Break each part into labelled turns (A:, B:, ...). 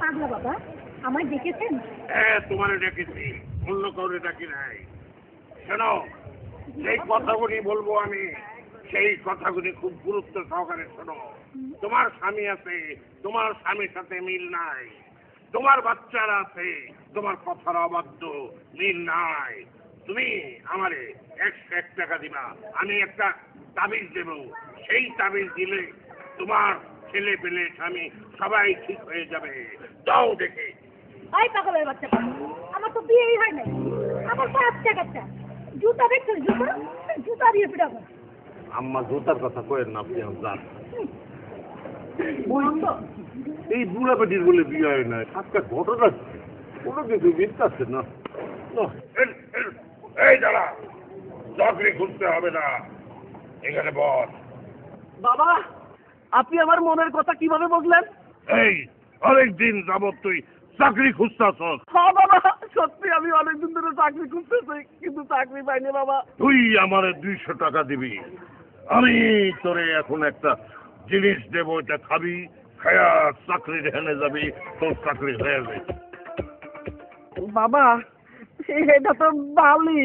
A: পাগলা বাবা আমায় ডেকেছেন?
B: হ্যাঁ তোমারে ডেকেছি। অন্য কাউরে ডাকি নাই। শোনো সেই কথাগুলি বলব আমি সেই কথাগুলি খুব গুরুত্ব সহকারে শোনো। তোমার স্বামী আছে তোমার স্বামীর সাথে মিল নাই। তোমার বাচ্চারা আছে তোমার কথার অবাধ্য মিল নাই। তুমি আমারে একশো এক টাকা দিবা। আমি একটা তাবিজ দেব। সেই তাবিজ দিলে তোমার ছেলে পেলে স্বামী সবাই ঠিক হয়ে যাবে। দাও দেখে।
A: ওই পাগলের বাচ্চা আমার তো বিয়েই হয় নাই। আমার বাচ্চা কাচ্চা জুতা দেখছ জুতা? জুতা দিয়ে পিটাবো
C: আম্মা জুতার কথা কয়েন না আপনি আমার এই বুড়া বেটির বলে বিয়ে হয় না আজকে ঘটনা? কোনো কিছু না? না।
B: এই, এই, এই দাঁড়া। চাকরি খুঁজতে হবে না। এখানে বস।
D: বাবা আপনি আমার মনের কথা কীভাবে বুঝলেন
B: এই অনেক দিন যাবত তুই চাকরি খুঁজতাছ
D: হ্যাঁ বাবা সত্যি আমি অনেকদিন ধরে চাকরি খুঁজতেছি কিন্তু চাকরি পাইনি বাবা।
B: তুই আমারে দুইশো টাকা দিবি। আমি তোরে এখন একটা জিনিস দেবো এটা খাবি খায়া চাকরি হেনে যাবি তোর চাকরি হয়ে যাবে।
D: বাবা এটা তো বালি।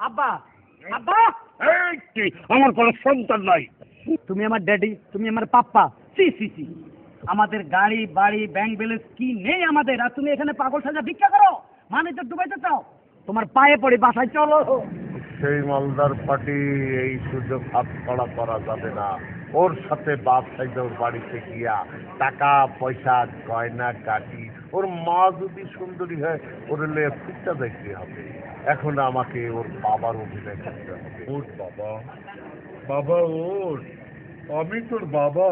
D: আব্বা আব্বা!
B: এই আমার কোনো সন্তান নাই।
D: তুমি আমার ড্যাডি তুমি আমার পাপ্পা। সি সি সি। আমাদের গাড়ি বাড়ি ব্যাংক ব্যালেন্স কি নেই আমাদের? আর তুমি এখানে পাগল সাজা ভিক্ষা করো? মানে তো ডুবাইতে চাও? তোমার পায়ে পড়ে বাসায় চলো।
C: সেই মালদার পার্টি এই সুযোগ হাতছাড়া করা যাবে না। ওর সাথে বাপ সাইজে ওর বাড়িতে গিয়া টাকা পয়সা গয়না কাটি ওর মা যদি সুন্দরী হয় ওর লেয়ে ফিরটা দেখতে হবে। এখন আমাকে ওর বাবার অভিনয় করতে হবে। ওর বাবা? বাবা ওর? আমি তোর বাবা?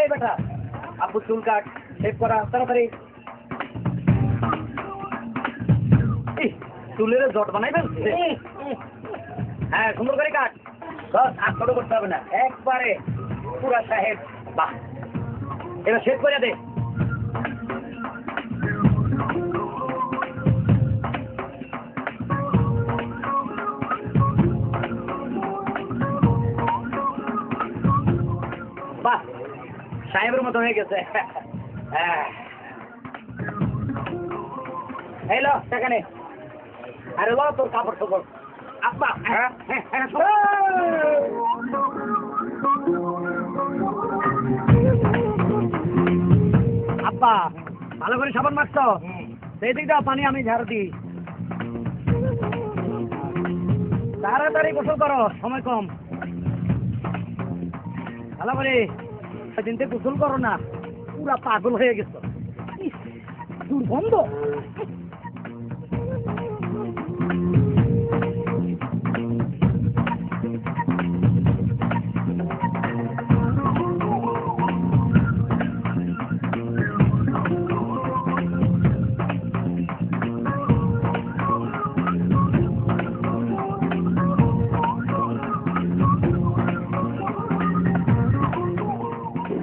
D: এই বেটা আব্বু চুল কাট শেভ করা তাড়াতাড়ি। চুলের জট বানাইবেন হ্যাঁ সুন্দর করে কাট। আর করতে হবে না। একবারে পুরা সাহেব, বাহ। এবার শেষ করে দে। বাহ, সাহেবের মতো হয়ে গেছে। হ্যাঁ। এই লো টাকা নে আরে লো তোর কাপড় চোপড়। আব্বা হ্যাঁ হ্যাঁ হ্যাঁ আব্বা, ভালো করে সাবান মাখতো সেই দিকটা পানি আমি ঝাড় দিই। তাড়াতাড়ি গোসল করো, সময় কম। ভালো করে সেদিনতে গোসল করো না, পুরা পাগল হয়ে গেছো। দুর্গন্ধ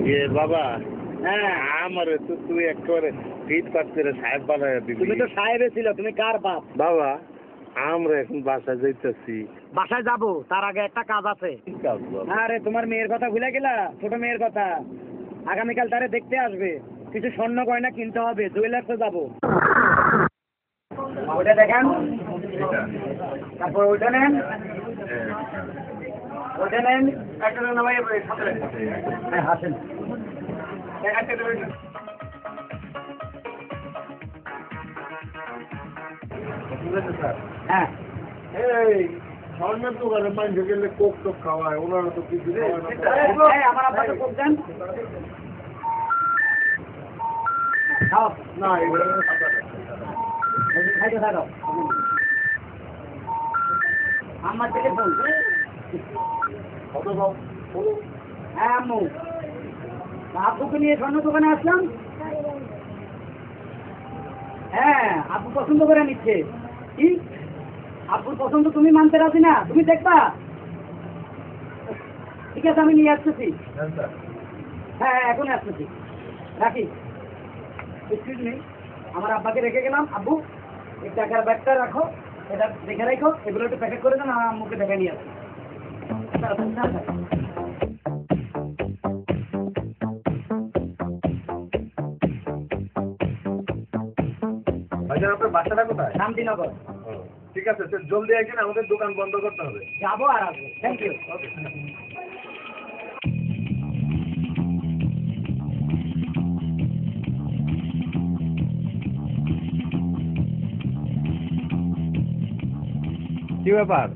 C: এ বাবা
D: হ্যাঁ
C: আমার তো তুই একেবারে ফিট পাচ্ছে সাহেব বানায় দিবি।
D: তুমি তো সাহেবে ছিল তুমি কার বাপ?
C: বাবা আমরা এখন বাসায় যাইতেছি।
D: বাসায় যাব তার আগে একটা কাজ আছে? আরে তোমার মেয়ের কথা ভুলে গেলা? ছোট মেয়ের কথা। আগামীকাল তারে দেখতে আসবে। কিছু স্বর্ণ গয়না কিনতে হবে জুয়েলার্সে যাব। ওটা দেখেন। তারপর ওইটা নেন। নেন একটা নামাই হ্যাঁ হাসেন। হ্যাঁ
C: এই স্বর্ণের দোকানে মাইন্ডে গেলে কোক টোক খাওয়ায় ওনারা তো কিছু না।
D: এই, আমার আব্বাকে কোক দেন। খাও।
C: না এগুলো
D: খাইতে থাকো। আমার থেকে ফোন। হ্যাঁ আম্মু। আব্বুকে নিয়ে স্বর্ণ দোকানে আসলাম। হ্যাঁ আব্বু পছন্দ করে নিচ্ছে। কি? আব্বুর পছন্দ তুমি মানতে রাজি না? তুমি দেখবা? ঠিক আছে আমি নিয়ে আসতেছি।
C: হ্যাঁ।
D: হ্যাঁ হ্যাঁ এখন আসতেছি। রাখি। এক্সকিউজ মি আমার আব্বাকে রেখে গেলাম। আব্বু এই টাকার ব্যাগটা রাখো এটা দেখে রাখো এগুলো একটু প্যাকেট করে দেন আমার আম্মুকে দেখে নিয়ে আসি। তাড়াতাড়ি, তাড়াতাড়ি।
C: ভাইজান আপনার বাসাটা কোথায়?
D: শান্তিনগর।
C: ঠিক আছে স্যার জলদি আসেন আমাদের দোকান বন্ধ করতে হবে।
D: যাব আর আসব। থ্যাংক ইউ
E: কি ব্যাপার?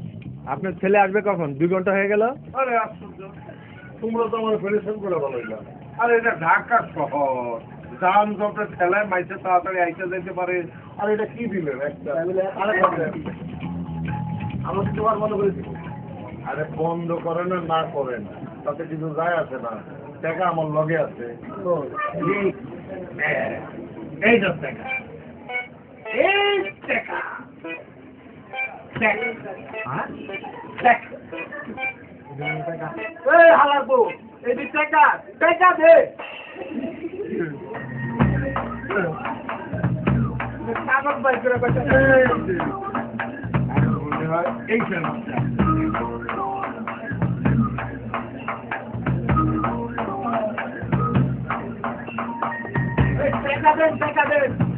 E: আপনার ছেলে আসবে কখন? দুই ঘণ্টা হয়ে গেল?
C: আরে, আশ্চর্য। তোমরা তো আমার ফেরিশন করে বলাইলা আরে, এটা ঢাকা শহর। যান জটের ঠেলায় মাইসে তাড়াতাড়ি আইতে যেতে পারে। আর এটা কি দিলেন একটা? আরে আমাকে তোমার বন্ধ করে দিব আরে, বন্ধ করেন আর না করেন তাতে কিছু যায় আসে না। টাকা আমার লগে আছে।
B: এই টাকা। এই টাকা।
D: এই হালার বউ যে টাকা টাকা দে। কাগজ বাই করে কইছে
B: এই ফেরত
D: টাকা দেন টাকা দেন